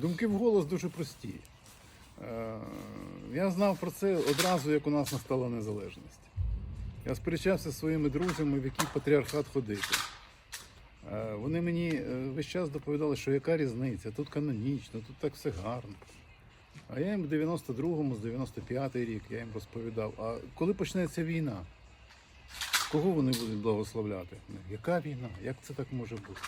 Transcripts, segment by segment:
Думки в голос дуже прості. Е, Я знав про це одразу, як у нас настала незалежність. Я сперечався зі своїми друзями, в який патріархат ходити. Е, Вони мені е, весь час доповідали, що яка різниця, тут канонічно, тут так все гарно. А я їм в 92-му, з 95-й рік я їм розповідав, а коли почнеться війна, кого вони будуть благословляти? Яка війна? Як це так може бути?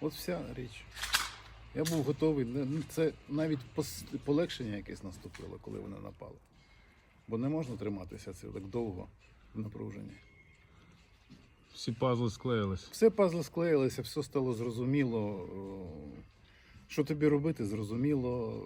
От вся річ. Я був готовий. ну, Це навіть полегшення якесь наступило, коли вони напали. Бо не можна триматися це так довго в напруженні. Всі пазли склеїлись. Все пазли склеїлися, все стало зрозуміло. Що тобі робити, зрозуміло.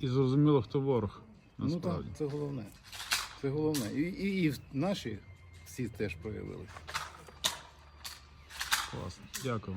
І зрозуміло, хто ворог. Ну так, це головне. Це головне. І, і, і наші всі теж проявилися. Класно. Дякую.